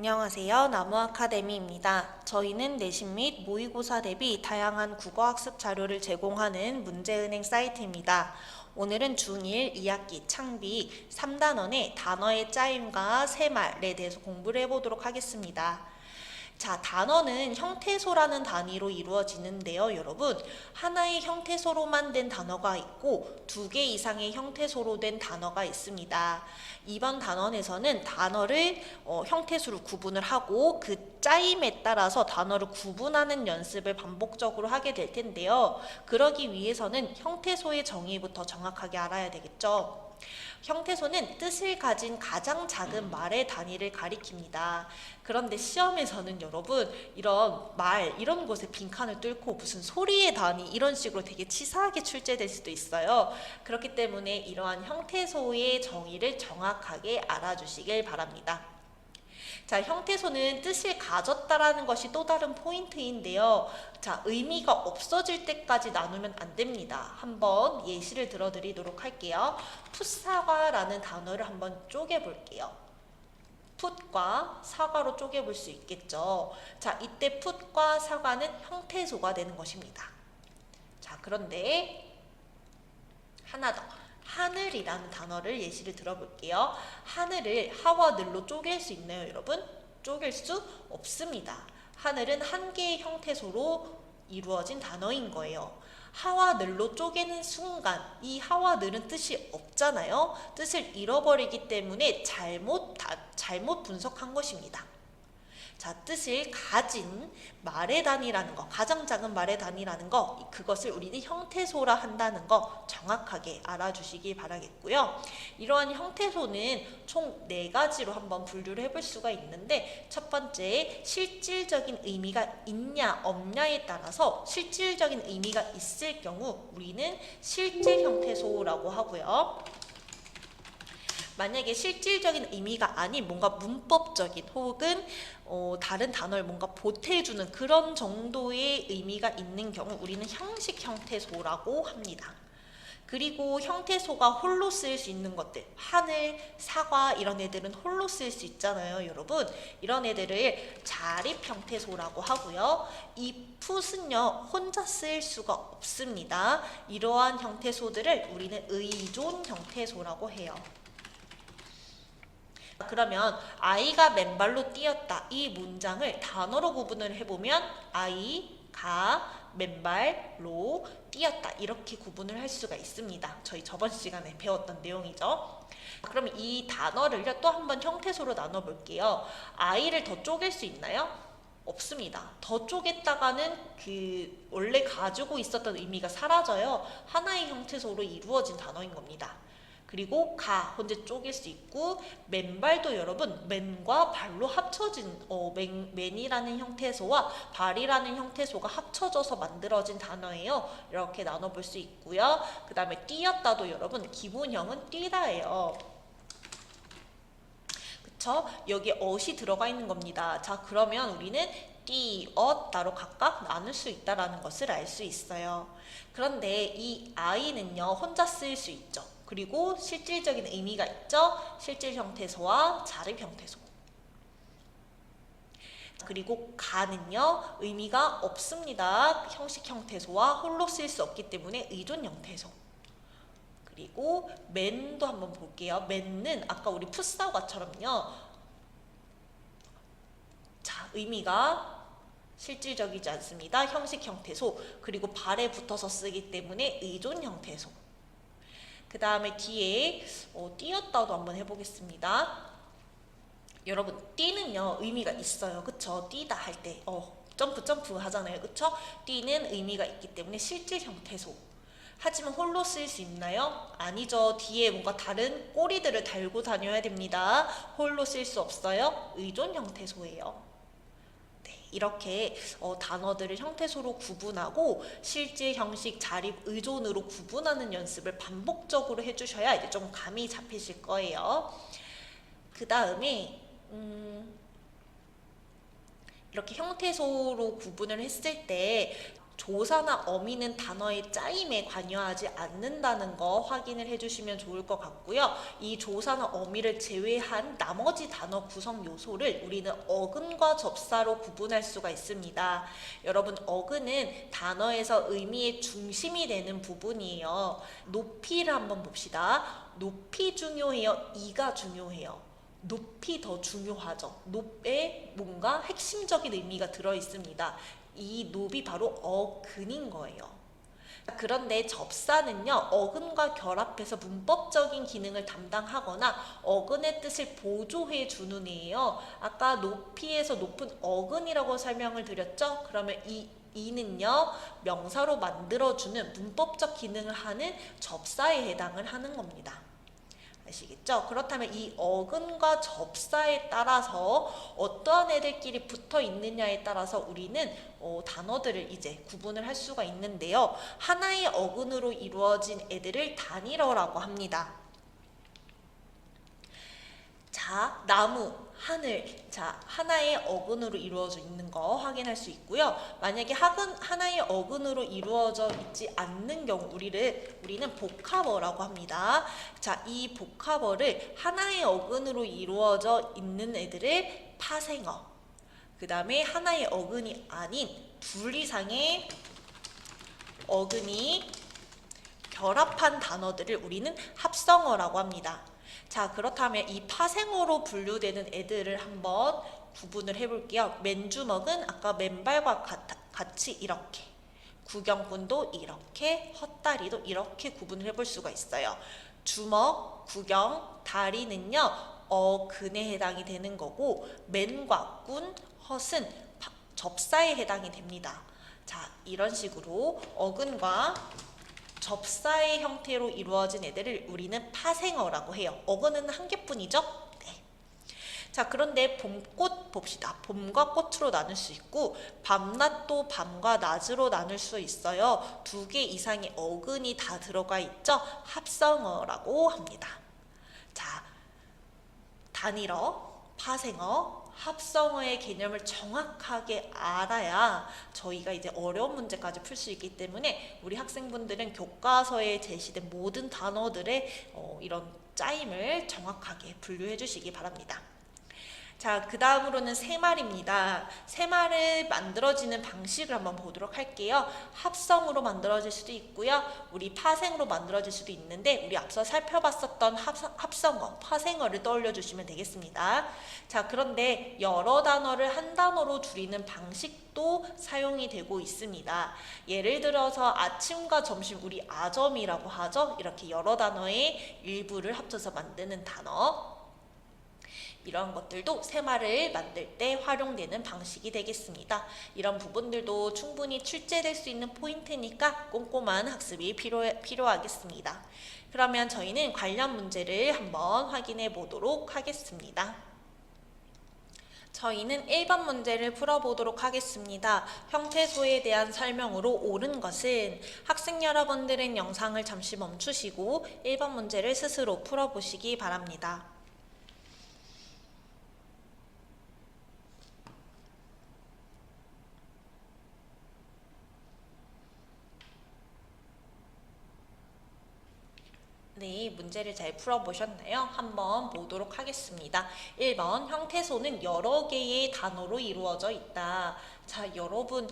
안녕하세요. 나무 아카데미입니다. 저희는 내신 및 모의고사 대비 다양한 국어학습 자료를 제공하는 문제은행 사이트입니다. 오늘은 중1 2학기 창비 3단원의 단어의 짜임과 새말에 대해서 공부를 해보도록 하겠습니다. 자, 단어는 형태소라는 단위로 이루어지는데요, 여러분. 하나의 형태소로만 된 단어가 있고 두 개 이상의 형태소로 된 단어가 있습니다. 이번 단원에서는 단어를 어, 형태수로 구분을 하고 그 짜임에 따라서 단어를 구분하는 연습을 반복적으로 하게 될 텐데요. 그러기 위해서는 형태소의 정의부터 정확하게 알아야 되겠죠. 형태소는 뜻을 가진 가장 작은 말의 단위를 가리킵니다. 그런데 시험에서는 여러분 이런 말 이런 곳에 빈칸을 뚫고 무슨 소리의 단위 이런 식으로 되게 치사하게 출제될 수도 있어요. 그렇기 때문에 이러한 형태소의 정의를 정확하게 알아주시길 바랍니다. 자, 형태소는 뜻을 가졌다라는 것이 또 다른 포인트인데요. 자, 의미가 없어질 때까지 나누면 안 됩니다. 한번 예시를 들어드리도록 할게요. 풋사과라는 단어를 한번 쪼개볼게요. 풋과 사과로 쪼개볼 수 있겠죠. 자, 이때 풋과 사과는 형태소가 되는 것입니다. 자, 그런데 하나 더. 하늘이라는 단어를 예시를 들어볼게요. 하늘을 하와 늘로 쪼갤 수 있나요, 여러분? 쪼갤 수 없습니다. 하늘은 한 개의 형태소로 이루어진 단어인 거예요. 하와 늘로 쪼개는 순간 이 하와 늘은 뜻이 없잖아요. 뜻을 잃어버리기 때문에 잘못 다, 잘못 분석한 것입니다. 자, 뜻을 가진 말의 단위라는 거, 가장 작은 말의 단위라는 거, 그것을 우리는 형태소라 한다는 거 정확하게 알아주시기 바라겠고요. 이러한 형태소는 총 네 가지로 한번 분류를 해볼 수가 있는데, 첫 번째, 실질적인 의미가 있냐, 없냐에 따라서 실질적인 의미가 있을 경우 우리는 실질 형태소라고 하고요. 만약에 실질적인 의미가 아닌 뭔가 문법적인 혹은 어, 다른 단어를 뭔가 보태주는 그런 정도의 의미가 있는 경우 우리는 형식 형태소라고 합니다. 그리고 형태소가 홀로 쓰일 수 있는 것들 하늘, 사과 이런 애들은 홀로 쓰일 수 있잖아요 여러분. 이런 애들을 자립 형태소라고 하고요. 이 풋은요 혼자 쓰일 수가 없습니다. 이러한 형태소들을 우리는 의존 형태소라고 해요 그러면 아이가 맨발로 뛰었다 이 문장을 단어로 구분을 해보면 아이가 맨발로 뛰었다 이렇게 구분을 할 수가 있습니다. 저희 저번 시간에 배웠던 내용이죠. 그럼 이 단어를 또 한번 형태소로 나눠볼게요. 아이를 더 쪼갤 수 있나요? 없습니다. 더 쪼갰다가는 그 원래 가지고 있었던 의미가 사라져요. 하나의 형태소로 이루어진 단어인 겁니다. 그리고 가 혼자 쪼갤 수 있고 맨발도 여러분 맨과 발로 합쳐진 어, 맨, 맨이라는 형태소와 발이라는 형태소가 합쳐져서 만들어진 단어예요. 이렇게 나눠볼 수 있고요. 그 다음에 뛰었다도 여러분 기본형은 뛰다예요. 그쵸? 여기 어시 들어가 있는 겁니다. 자 그러면 우리는 뛰었다로 각각 나눌 수 있다라는 것을 알 수 있어요. 그런데 이 아이는요 혼자 쓰일 수 있죠. 그리고 실질적인 의미가 있죠. 실질 형태소와 자립 형태소. 그리고 가는요 의미가 없습니다. 형식 형태소와 홀로 쓸 수 없기 때문에 의존 형태소. 그리고 맨도 한번 볼게요. 맨은 아까 우리 풋사과처럼요. 자 의미가 실질적이지 않습니다. 형식 형태소. 그리고 발에 붙어서 쓰기 때문에 의존 형태소. 그 다음에 뒤에 어, 띄었다도 한번 해보겠습니다. 여러분 띄는요 의미가 있어요. 그쵸? 띄다 할 때 어, 점프 점프 하잖아요. 그쵸? 띄는 의미가 있기 때문에 실질 형태소. 하지만 홀로 쓸 수 있나요? 아니죠. 뒤에 뭔가 다른 꼬리들을 달고 다녀야 됩니다. 홀로 쓸 수 없어요. 의존 형태소예요. 이렇게 어, 단어들을 형태소로 구분하고 실질 형식 자립 의존으로 구분하는 연습을 반복적으로 해주셔야 이제 좀 감이 잡히실 거예요. 그 다음에 음, 이렇게 형태소로 구분을 했을 때 조사나 어미는 단어의 짜임에 관여하지 않는다는 거 확인을 해주시면 좋을 것 같고요. 이 조사나 어미를 제외한 나머지 단어 구성 요소를 우리는 어근과 접사로 구분할 수가 있습니다. 여러분 어근은 단어에서 의미의 중심이 되는 부분이에요. 높이를 한번 봅시다. 높이 중요해요? 이가 중요해요? 높이 더 중요하죠. 높에 뭔가 핵심적인 의미가 들어 있습니다. 이 높이 바로 어근인 거예요. 그런데 접사는요, 어근과 결합해서 문법적인 기능을 담당하거나 어근의 뜻을 보조해 주는 애예요. 아까 높이에서 높은 어근이라고 설명을 드렸죠? 그러면 이 이는요 명사로 만들어주는 문법적 기능을 하는 접사에 해당을 하는 겁니다. 아시겠죠? 그렇다면 이 어근과 접사에 따라서 어떠한 애들끼리 붙어 있느냐에 따라서 우리는 어, 단어들을 이제 구분을 할 수가 있는데요. 하나의 어근으로 이루어진 애들을 단일어라고 합니다. 자, 나무, 하늘. 자, 하나의 어근으로 이루어져 있는 거 확인할 수 있고요. 만약에 하근, 하나의 어근으로 이루어져 있지 않는 경우 우리를 우리는 복합어라고 합니다. 자, 이 복합어를 하나의 어근으로 이루어져 있는 애들을 파생어. 그 다음에 하나의 어근이 아닌 둘 이상의 어근이 결합한 단어들을 우리는 합성어라고 합니다. 자, 그렇다면 이 파생어로 분류되는 애들을 한번 구분을 해볼게요. 맨주먹은 아까 맨발과 같, 같이 이렇게, 구경꾼도 이렇게, 헛다리도 이렇게 구분을 해볼 수가 있어요. 주먹, 구경, 다리는요, 어근에 해당이 되는 거고, 맨과 꾼, 헛은 파- 접사에 해당이 됩니다. 자, 이런 식으로 어근과 접사의 형태로 이루어진 애들을 우리는 파생어라고 해요. 어근은 한 개뿐이죠? 네. 자, 그런데 봄꽃 봅시다. 봄과 꽃으로 나눌 수 있고 밤낮도 밤과 낮으로 나눌 수 있어요. 두 개 이상의 어근이 다 들어가 있죠? 합성어라고 합니다. 자, 단일어, 파생어, 합성어의 개념을 정확하게 알아야 저희가 이제 어려운 문제까지 풀 수 있기 때문에 우리 학생분들은 교과서에 제시된 모든 단어들의 어, 이런 짜임을 정확하게 분류해 주시기 바랍니다. 자, 그 다음으로는 새말입니다. 새말을 만들어지는 방식을 한번 보도록 할게요. 합성으로 만들어질 수도 있고요. 우리 파생으로 만들어질 수도 있는데 우리 앞서 살펴봤었던 합성, 합성어, 파생어를 떠올려 주시면 되겠습니다. 자, 그런데 여러 단어를 한 단어로 줄이는 방식도 사용이 되고 있습니다. 예를 들어서 아침과 점심 우리 아점이라고 하죠. 이렇게 여러 단어의 일부를 합쳐서 만드는 단어. 이런 것들도 새말을 만들 때 활용되는 방식이 되겠습니다. 이런 부분들도 충분히 출제될 수 있는 포인트니까 꼼꼼한 학습이 필요, 필요하겠습니다. 그러면 저희는 관련 문제를 한번 확인해 보도록 하겠습니다. 저희는 1번 문제를 풀어보도록 하겠습니다. 형태소에 대한 설명으로 옳은 것은 학생 여러분들은 영상을 잠시 멈추시고 1번 문제를 스스로 풀어보시기 바랍니다. 네, 문제를 잘 풀어보셨나요? 한번 보도록 하겠습니다. 1번, 형태소는 여러 개의 단어로 이루어져 있다. 자, 여러분,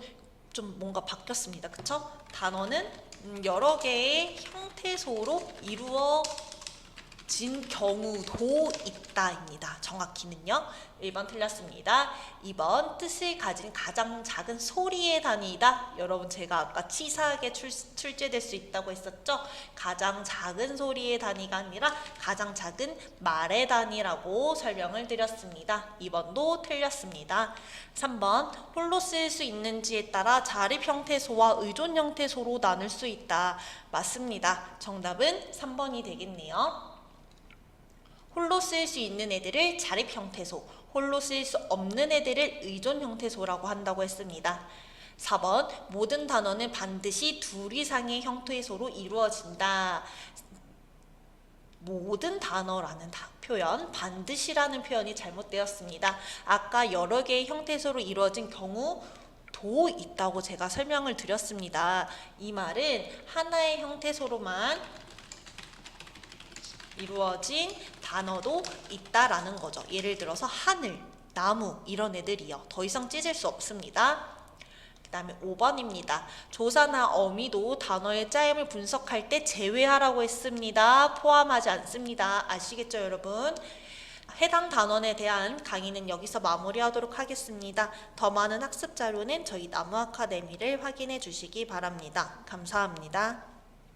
좀 뭔가 바뀌었습니다. 그쵸? 단어는 음, 여러 개의 형태소로 이루어 진 경우도 있다입니다. 정확히는요. 1번 틀렸습니다. 2번 뜻을 가진 가장 작은 소리의 단위이다. 여러분 제가 아까 치사하게 출, 출제될 수 있다고 했었죠. 가장 작은 소리의 단위가 아니라 가장 작은 말의 단위라고 설명을 드렸습니다. 2번도 틀렸습니다. 3번 홀로 쓸 수 있는지에 따라 자립 형태소와 의존 형태소로 나눌 수 있다. 맞습니다. 정답은 3번이 되겠네요. 홀로 쓸 수 있는 애들을 자립 형태소, 홀로 쓸 수 없는 애들을 의존 형태소라고 한다고 했습니다. 4번 모든 단어는 반드시 둘 이상의 형태소로 이루어진다. 모든 단어라는 다- 표현, 반드시라는 표현이 잘못되었습니다. 아까 여러 개의 형태소로 이루어진 경우 도 있다고 제가 설명을 드렸습니다. 이 말은 하나의 형태소로만 이루어진 단어도 있다라는 거죠. 예를 들어서 하늘, 나무 이런 애들이요. 더 이상 찢을 수 없습니다. 그 다음에 5번입니다. 조사나 어미도 단어의 짜임을 분석할 때 제외하라고 했습니다. 포함하지 않습니다. 아시겠죠, 여러분? 해당 단원에 대한 강의는 여기서 마무리하도록 하겠습니다. 더 많은 학습 자료는 저희 나무 아카데미를 확인해 주시기 바랍니다. 감사합니다.